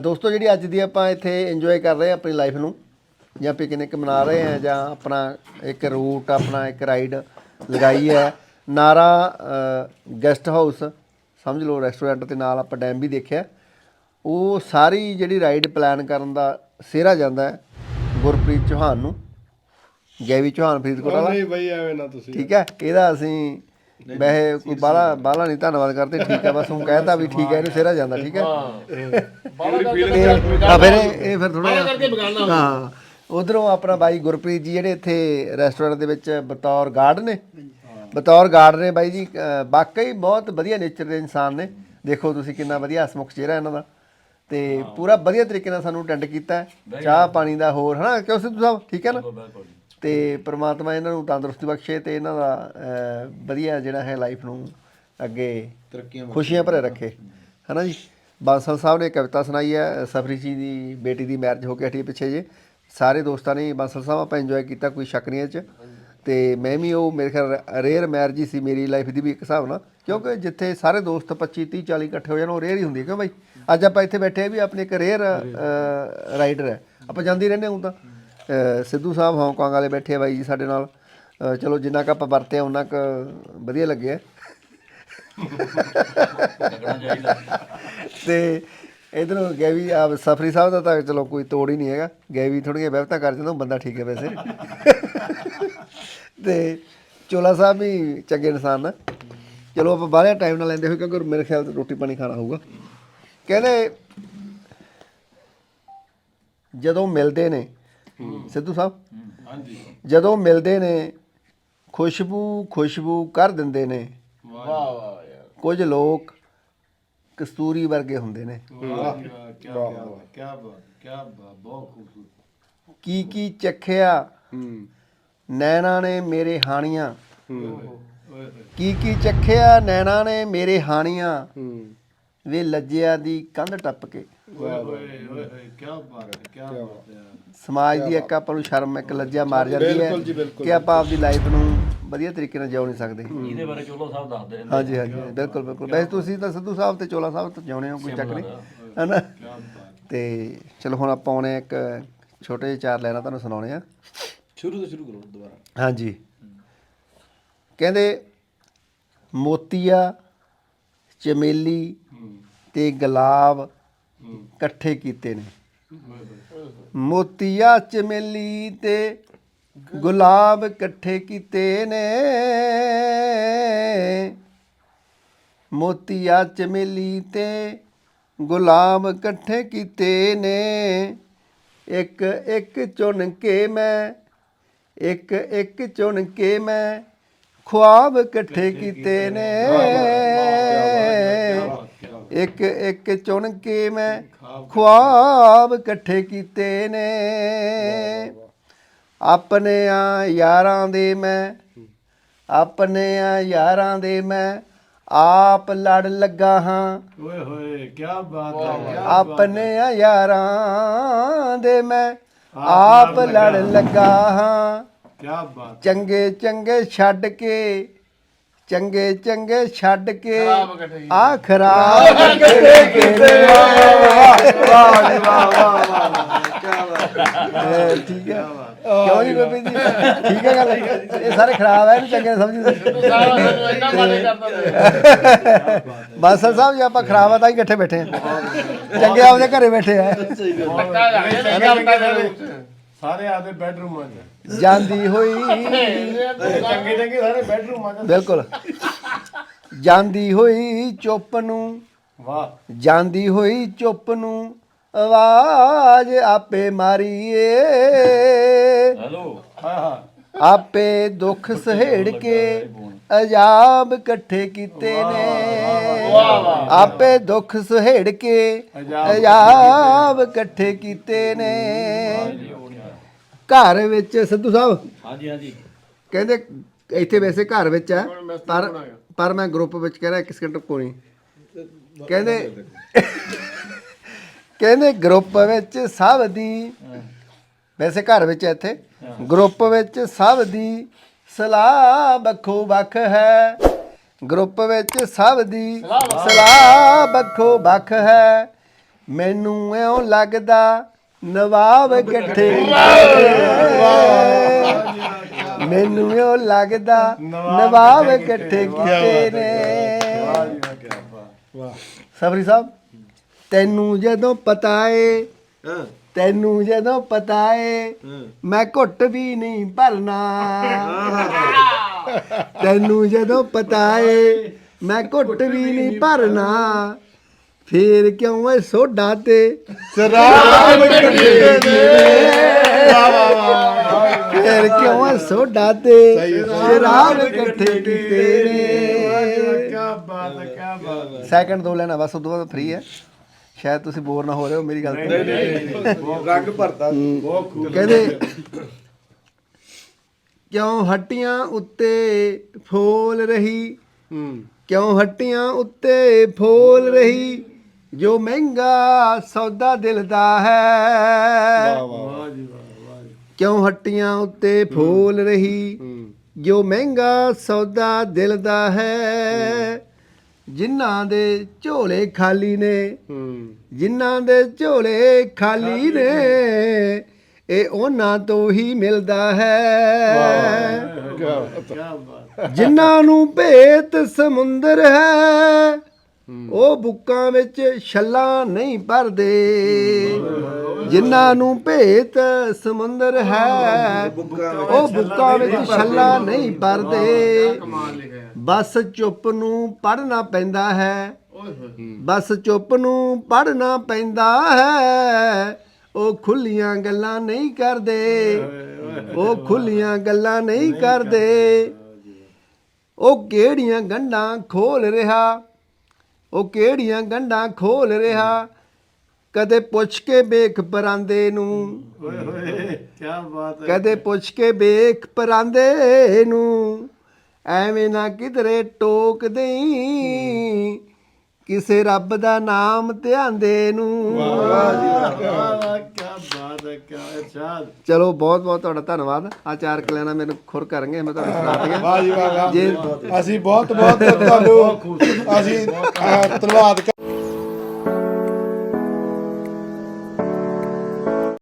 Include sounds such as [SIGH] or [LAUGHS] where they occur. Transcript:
ਦੋਸਤੋ ਜਿਹੜੀ ਅੱਜ ਦੀ ਆਪਾਂ ਇੱਥੇ ਇੰਜੋਏ ਕਰ ਰਹੇ ਹਾਂ ਆਪਣੀ ਲਾਈਫ ਨੂੰ ਜਾਂ ਪਿਕਨਿਕ ਮਨਾ ਰਹੇ ਹਾਂ ਜਾਂ ਆਪਣਾ ਇੱਕ ਰੂਟ ਆਪਣਾ ਇੱਕ ਰਾਈਡ ਲਗਾਈ ਹੈ ਨਾਰਾ ਗੈਸਟ ਹਾਊਸ ਸਮਝ ਲਓ ਰੈਸਟੋਰੈਂਟ ਤੇ ਨਾਲ ਆਪਾਂ ਡੈਮ ਵੀ ਦੇਖਿਆ। ਉਹ ਸਾਰੀ ਜਿਹੜੀ ਰਾਈਡ ਪਲਾਨ ਕਰਨ ਦਾ ਸਿਹਰਾ ਜਾਂਦਾ ਹੈ ਗੁਰਪ੍ਰੀਤ ਚੌਹਾਨ ਨੂੰ ਗੈਵੀ ਚੌਹਾਨ ਫਰੀਦਕੋਟ ਵਾਲਾ। ਨਹੀਂ ਬਈ ਐਵੇਂ ਨਾ ਤੁਸੀਂ। ਠੀਕ ਹੈ ਇਹਦਾ ਅਸੀਂ ਵੈਸੇ ਕੋਈ ਬਾਲਾ ਬਾਲਾ ਨਹੀਂ। ਧੰਨਵਾਦ ਕਰਦੇ ਠੀਕ ਹੈ ਬਸ ਹੁਣ ਕਹਿਤਾ ਵੀ ਠੀਕ ਹੈ ਇਹਨੂੰ ਸਿਹਰਾ ਜਾਂਦਾ ਠੀਕ ਹੈ। ਆ ਫਿਰ ਇਹ ਇਹ ਫਿਰ ਥੋੜਾ ਹਾਂ ਉਧਰੋਂ ਆਪਣਾ ਬਾਈ ਗੁਰਪ੍ਰੀਤ ਜੀ ਜਿਹੜੇ ਇੱਥੇ ਰੈਸਟੋਰੈਂਟ ਦੇ ਵਿੱਚ ਬਤੌਰ ਗਾਰਡ ਨੇ। ਬਤੌਰ ਗਾਰਡ ਨੇ ਬਾਈ ਜੀ ਅ, ਵਾਕਈ ਬਹੁਤ ਵਧੀਆ ਨੇਚਰ ਦੇ ਇਨਸਾਨ ਨੇ। ਦੇਖੋ ਤੁਸੀਂ ਕਿੰਨਾ ਵਧੀਆ ਹਸਮੁਖ ਚਿਹਰਾ ਇਹਨਾਂ ਦਾ। ਤੇ ਪੂਰਾ ਵਧੀਆ ਤਰੀਕੇ ਨਾਲ ਸਾਨੂੰ ਅਟੈਂਡ ਕੀਤਾ ਹੈ। ਚਾਹ ਪਾਣੀ ਦਾ ਹੋਰ ਹਨਾ ਕਿਉਂ ਸਿੱਧੂ ਸਾਹਿਬ? ਠੀਕ ਹੈ ਨਾ? ਤੇ ਪ੍ਰਮਾਤਮਾ ਇਹਨਾਂ ਨੂੰ ਤੰਦਰੁਸਤੀ ਬਖਸ਼ੇ ਤੇ ਇਹਨਾਂ ਦਾ ਵਧੀਆ ਜਿਹੜਾ ਹੈ ਲਾਈਫ ਨੂੰ ਅੱਗੇ ਤਰੱਕੀਆਂ ਖੁਸ਼ੀਆਂ ਭਰੇ ਰੱਖੇ। ਹਨਾ ਜੀ? ਬਾਂਸਲ ਸਾਹਿਬ ਨੇ ਕਵਿਤਾ ਸੁਣਾਈ ਹੈ ਸਫਰੀ ਜੀ ਦੀ ਬੇਟੀ ਦੀ ਮੈਰਿਜ ਹੋ ਕੇ ਹਟੀ ਪਿੱਛੇ ਜੇ। ਸਾਰੇ ਦੋਸਤਾਂ ਨੇ ਬਾਂਸਲ ਸਾਹਿਬ ਆਪਾਂ ਇੰਜੋਏ ਕੀਤਾ ਕੋਈ ਸ਼ੱਕ ਨਹੀਂ ਇਹ ਚ। ਤੇ ਮੈਂ ਵੀ ਉਹ ਮੇਰੇ ਖਿਆਲ ਰੇਅਰ ਮੈਰਿਜ ਸੀ ਮੇਰੀ ਲਾਈਫ ਦੀ ਵੀ ਇੱਕ ਹਿਸਾਬ ਨਾਲ। ਕਿਉਂਕਿ ਜਿੱਥੇ ਸਾਰੇ ਦੋਸਤ 25 30 40 ਇਕੱਠੇ ਹੋ ਜਾਣ ਉਹ ਰੇਅਰ ਹੀ ਹੁੰਦੀ ਹੈ। ਕਿਉਂ ਬਾਈ? ਅੱਜ ਆਪਾਂ ਇੱਥੇ ਬੈਠੇ ਆ ਵੀ ਆਪਣੀ ਇੱਕ ਰੇਅਰ ਰਾਈਡਰ ਹੈ। ਆਪਾਂ ਜਾਂਦੇ ਰਹਿੰਦੇ ਹਾਂ ਤਾਂ। ਸਿੱਧੂ ਸਾਹਿਬ ਹਾਂਗਕਾਂਗ ਵਾਲੇ ਬੈਠੇ ਆ ਬਾਈ ਜੀ ਸਾਡੇ ਨਾਲ। ਚਲੋ ਜਿੰਨਾ ਕ ਆਪਾਂ ਵਰਤੇ ਉਹਨਾਂ ਕ ਵਧੀਆ ਲੱਗਿਆ ਤੇ ਇਧਰੋਂ ਗੈਵੀ, ਆ ਸਫਰੀ ਸਾਹਿਬ ਦਾ ਤਾਂ ਚਲੋ ਕੋਈ ਤੋੜ ਹੀ ਨਹੀਂ ਹੈਗਾ। ਗੈਵੀ ਥੋੜੀਆਂ ਵਹਿਬਤਾਂ ਕਰ ਜਾਂਦਾ ਬੰਦਾ ਠੀਕ ਹੈ ਵੈਸੇ। ਤੇ ਚੋਲਾ ਸਾਹਿਬ ਵੀ ਚੰਗੇ ਇਨਸਾਨ ਨੇ ਚਲੋ ਆਪਾਂ ਬਾਹਲੇ ਟਾਈਮ ਨਾਲ ਲੈਂਦੇ ਹੋਏ, ਕਿਉਂਕਿ ਮੇਰੇ ਖਿਆਲ ਤੇ ਰੋਟੀ ਪਾਣੀ ਖਾਣਾ ਹੋਊਗਾ। ਕਹਿੰਦੇ, ਜਦੋਂ ਮਿਲਦੇ ਨੇ ਸਿੱਧੂ ਸਾਹਿਬ? ਹਾਂਜੀ। ਜਦੋਂ ਮਿਲਦੇ ਨੇ ਖੁਸ਼ਬੂ ਖੁਸ਼ਬੂ ਕਰ ਦਿੰਦੇ ਨੇ। ਵਾਹ ਵਾਹ ਯਾਰ। ਕੁਝ ਲੋਕ ਕਸਤੂਰੀ ਵਰਗੇ ਹੁੰਦੇ ਨੇ। ਵਾਹ ਕੀ ਬਾਤ ਕੀ ਬਾਤ ਕੀ ਬਾਤ ਬਹੁਤ ਖੂਬਸੂਰਤ। ਕੀ ਕੀ ਚੱਖਿਆ? ਹੂੰ। ਨੈਣਾ ਨੇ ਮੇਰੇ ਹਾਣੀਆਂ। ਕੀ ਕੀ ਚੱਖਿਆ? ਨੈਣਾ ਨੇ ਮੇਰੇ ਹਾਣੀਆਂ। ਹੂੰ। ਵੇ ਲੱਜਿਆ ਦੀ ਕੰਧ ਟੱਪ ਕੇ। ਓਏ ਹੋਏ ਓਏ ਹੋਏ ਕੀ ਬਾਤ ਹੈ ਕੀ ਬਾਤ ਹੈ। ਸਮਾਜ ਦੀ ਇੱਕ ਆਪਾਂ ਨੂੰ ਸ਼ਰਮ ਇੱਕ ਲੱਜਿਆ ਮਾਰ ਜਾਂਦੀ ਹੈ ਬਿਲਕੁਲ ਜੀ, ਬਿਲਕੁਲ। ਕਿ ਆਪਾਂ ਆਪਦੀ ਲਾਈਫ ਨੂੰ ਵਧੀਆ ਤਰੀਕੇ ਨਾਲ ਜਿਉ ਨਹੀਂ ਸਕਦੇ। ਇਹਦੇ ਬਾਰੇ ਚੋਲੋ ਸਾਹਿਬ ਦੱਸਦੇ ਰਹਿੰਦੇ ਹਾਂਜੀ ਹਾਂਜੀ ਬਿਲਕੁਲ ਬਿਲਕੁਲ। ਵੈਸੇ ਤੁਸੀਂ ਤਾਂ ਸਿੱਧੂ ਸਾਹਿਬ ਤੇ ਚੋਲਾ ਸਾਹਿਬ ਤੋਂ ਜਿਉਣੇ ਹੋ ਕੋਈ ਚੱਕ ਨਹੀਂ ਹਨਾ? ਤੇ ਚਲੋ ਹੁਣ ਆਪਾਂ ਆਉਣੇ ਇੱਕ ਛੋਟੇ ਜਿਹੇ ਚਾਰ ਲੈਣਾ ਤੁਹਾਨੂੰ ਸੁਣਾਉਣੇ ਆ। ਸ਼ੁਰੂ ਤੋਂ ਸ਼ੁਰੂ ਕਰੋ ਦੁਬਾਰਾ। ਹਾਂਜੀ। ਕਹਿੰਦੇ ਮੋਤੀਆ ਚਮੇਲੀ ਤੇ ਗੁਲਾਬ ਇਕੱਠੇ ਕੀਤੇ ਨੇ। ਮੋਤੀਆ ਚਮੇਲੀ ਤੇ ਗੁਲਾਬ ਇਕੱਠੇ ਕੀਤੇ ਨੇ। ਮੋਤੀਆ ਚਮੇਲੀ ਤੇ ਗੁਲਾਬ ਇਕੱਠੇ ਕੀਤੇ ਨੇ। ਇੱਕ ਇੱਕ ਚੁਣ ਕੇ ਮੈਂ, ਇੱਕ ਇੱਕ ਚੁਣ ਕੇ ਮੈਂ ਖੁਆਬ ਇਕੱਠੇ ਕੀਤੇ ਨੇ। ਇੱਕ ਇੱਕ ਚੁਣ ਕੇ ਮੈਂ ਖੁਆਬ ਇਕੱਠੇ ਕੀਤੇ ਨੇ। ਆਪਣੇ ਆ ਯਾਰਾਂ ਦੇ ਮੈਂ ਆਪਣੇ ਆ ਯਾਰਾਂ ਦੇ ਮੈਂ ਆਪ ਲੜ ਲੱਗਾ ਹਾਂ। ਓਏ ਹੋਏ ਕੀ ਬਾਤ ਹੈ ਆਪਣੇ ਆ ਯਾਰਾਂ ਦੇ ਮੈਂ ਆਪ ਲੜ ਲੱਗਾ ਹਾਂ। ਕੀ ਬਾਤ ਚੰਗੇ ਚੰਗੇ ਛੱਡ ਕੇ ਚੰਗੇ ਚੰਗੇ ਛੱਡ ਕੇ ਆ ਖਰਾਬ ਕਿਹੜੇ ਕਿਹੜੇ ਵਾਹ ਜੀ ਵਾਹ ਵਾਹ ਵਾਹ ਠੀਕ ਹੈ ਕਿਉਂ ਜੀ ਬੇਬੀ ਜੀ ਠੀਕ ਹੈ ਗੱਲ ਇਹ ਸਾਰੇ ਖਰਾਬ ਹੈ ਇਹਨੂੰ ਚੰਗੇ ਸਮਝਦੇ ਬਾਸਲ ਸਾਹਿਬ ਜੀ ਆਪਾਂ ਖਰਾਬ ਆ ਤਾਂ ਹੀ ਇਕੱਠੇ ਬੈਠੇ ਆ ਚੰਗੇ ਆਪਦੇ ਘਰੇ ਬੈਠੇ ਆ ਸਾਰੇ ਆਦੇ ਬੈਡਰੂਮਾਂ 'ਚ ਜਾਂਦੀ। ਹੋਈ। ਚੰਗੇ ਚੰਗੇ ਸਾਰੇ ਬੈਡਰੂਮਾਂ 'ਚ ਬਿਲਕੁਲ। ਜਾਂਦੀ ਹੋਈ ਚੁੱਪ ਨੂੰ। ਵਾਹ। ਜਾਂਦੀ ਹੋਈ ਚੁੱਪ ਨੂੰ ਆਵਾਜ਼ ਆਪੇ ਮਾਰੀਏ। ਹੈਲੋ। ਹਾਂ ਹਾਂ। ਆਪੇ ਦੁੱਖ ਸਹੇੜ ਕੇ ਅਜਾਬ ਇਕੱਠੇ ਕੀਤੇ ਨੇ। ਆਪੇ ਦੁੱਖ ਸਹੇੜ ਕੇ ਅਜਾਬ ਇਕੱਠੇ ਕੀਤੇ ਨੇ। ਘਰ ਵਿੱਚ ਸਿੱਧੂ ਸਾਹਿਬ? ਹਾਂਜੀ ਹਾਂਜੀ। ਕਹਿੰਦੇ ਇੱਥੇ ਵੈਸੇ ਘਰ ਵਿੱਚ ਹੈ ਪਰ ਪਰ ਮੈਂ ਗਰੁੱਪ ਵਿੱਚ ਕਹਿ ਰਿਹਾ ਇੱਕ ਸਕਿੰਟ ਕੋਈ ਕਹਿੰਦੇ [LAUGHS] ਕਹਿੰਦੇ ਗਰੁੱਪ ਵਿੱਚ ਸਭ ਦੀ ਵੈਸੇ ਘਰ ਵਿੱਚ ਹੈ ਇੱਥੇ ਗਰੁੱਪ ਵਿੱਚ ਸਭ ਦੀ ਸਲਾਹ ਵੱਖੋ ਵੱਖ ਹੈ। ਗਰੁੱਪ ਵਿੱਚ ਸਭ ਦੀ ਸਲਾਹ ਵੱਖੋ ਵੱਖ ਹੈ। ਮੈਨੂੰ ਐਉਂ ਲੱਗਦਾ ਨਵਾਬ ਇਕੱਠੇ ਮੈਨੂੰ ਐਉਂ ਲੱਗਦਾ ਨਵਾਬ ਇਕੱਠੇ ਕੀਤੇ। ਨੇ। ਸਬਰੀ ਸਾਹਿਬ ਤੈਨੂੰ ਜਦੋਂ ਪਤਾ ਏ ਤੈਨੂੰ ਜਦੋਂ ਪਤਾ ਏ ਮੈਂ ਘੁੱਟ ਵੀ ਨਹੀਂ ਭਰਨਾ। ਤੈਨੂੰ ਜਦੋਂ ਪਤਾ ਏ ਮੈਂ ਘੁੱਟ ਵੀ ਨਹੀਂ ਭਰਨਾ। ਫੇਰ ਕਿਉਂ ਐ ਸੋਡਾ ਤੇ? ਸ਼ਰਾਬ ਇਕੱਠੇ ਫੇਰ ਕਿਉਂ ਐ ਸੋਡਾ ਤੇ? ਸ਼ਰਾਬ ਇਕੱਠੇ ਕੀਤੇ ਨੇ। ਕੀ ਬਾਤ ਹੈ ਕੀ ਬਾਤ ਹੈ। ਸੈਕੰਡ ਦੋ ਲੈਣਾ ਬਸ ਉਦੋਂ ਬਾਅਦ ਫ੍ਰੀ ਹੈ। ਸ਼ਾਇਦ ਤੁਸੀਂ ਬੋਰ ਨਾ ਹੋ ਰਹੇ ਹੋ ਮੇਰੀ ਗੱਲ ਤੋਂ ਰੰਗ ਭਰਦਾ ਬਹੁਤ ਖੂਬ ਕਹਿੰਦੇ ਕਿਉਂ ਹੱਟੀਆਂ ਉੱਤੇ ਫੋਲ ਰਹੀ? ਕਿਉਂ ਹੱਟੀਆਂ ਉੱਤੇ ਫੋਲ ਰਹੀ? ਜੋ ਮਹਿੰਗਾ ਸੌਦਾ ਦਿਲ ਦਾ ਹੈ। ਵਾਹ ਜੀ ਵਾਹ ਵਾਹ ਜੀ। ਕਿਉਂ ਹੱਟੀਆਂ ਉੱਤੇ ਫੋਲ ਰਹੀ? ਜੋ ਮਹਿੰਗਾ ਸੌਦਾ ਦਿਲ ਦਾ ਹੈ। ਜਿਨ੍ਹਾਂ ਦੇ ਝੋਲੇ ਖਾਲੀ ਨੇ ਜਿਨ੍ਹਾਂ ਦੇ ਝੋਲੇ ਖਾਲੀ ਨੇ। ਇਹ ਉਹਨਾਂ ਤੋਂ ਹੀ ਮਿਲਦਾ ਹੈ। ਕੀ ਬਾਤ। ਜਿਨ੍ਹਾਂ ਨੂੰ ਭੇਤ ਸਮੁੰਦਰ ਹੈ ਉਹ ਬੁੱਕਾਂ ਵਿੱਚ ਛੱਲਾ ਨਹੀਂ ਭਰਦੇ। ਜਿਨ੍ਹਾਂ ਨੂੰ ਭੇਤ ਸਮੁੰਦਰ ਹੈ, ਉਹ ਬੁੱਕਾਂ ਵਿੱਚ ਛੱਲਾ ਨਹੀਂ ਭਰਦੇ। ਬਸ ਚੁੱਪ ਨੂੰ ਪੜਨਾ ਪੈਂਦਾ ਹੈ। ਬਸ ਚੁੱਪ ਨੂੰ ਪੜਨਾ ਪੈਂਦਾ ਹੈ। ਉਹ ਖੁੱਲੀਆਂ ਗੱਲਾਂ ਨਹੀਂ ਕਰਦੇ। ਉਹ ਖੁੱਲੀਆਂ ਗੱਲਾਂ ਨਹੀਂ ਕਰਦੇ। ਉਹ ਕਿਹੜੀਆਂ ਗੰਢਾਂ ਖੋਲ ਰਿਹਾ? ਉਹ ਕਿਹੜੀਆਂ ਗੰਢਾਂ ਖੋਲ ਰਿਹਾ? ਕਦੇ ਪੁੱਛ ਕੇ ਵੇਖ ਪਰਾਂਦੇ ਨੂੰ। ਓਏ ਹੋਏ ਕੀ ਬਾਤ ਹੈ। ਕਦੇ ਪੁੱਛ ਕੇ ਵੇਖ ਪਰਾਂਦੇ ਨੂੰ। ਐਵੇਂ ਨਾ ਕਿਧਰੇ ਟੋਕ ਦੇਈ ਕਿਸੇ ਰੱਬ ਦਾ ਨਾਮ ਧਿਆਂਦੇ ਨੂੰ। ਵਾਹ ਜੀ ਵਾਹ ਵਾਹ। ਕੀ ਇਰਸ਼ਾਦ ਚਲੋ? ਬਹੁਤ ਬਹੁਤ ਤੁਹਾਡਾ ਧੰਨਵਾਦ। ਆ ਚਾਰ ਕਲਿਆਣਾ ਮੈਨੂੰ ਖੁਰ ਕਰਨਗੇ ਮੈਂ ਤੁਹਾਨੂੰ ਸੁਣਾਤੀਆਂ ਵਾਹ ਜੀ ਵਾਹ ਵਾਹ। ਜੇ ਅਸੀਂ ਬਹੁਤ ਬਹੁਤ ਤੁਹਾਨੂੰ ਅਸੀਂ ਅਹ, ਧੰਨਵਾਦ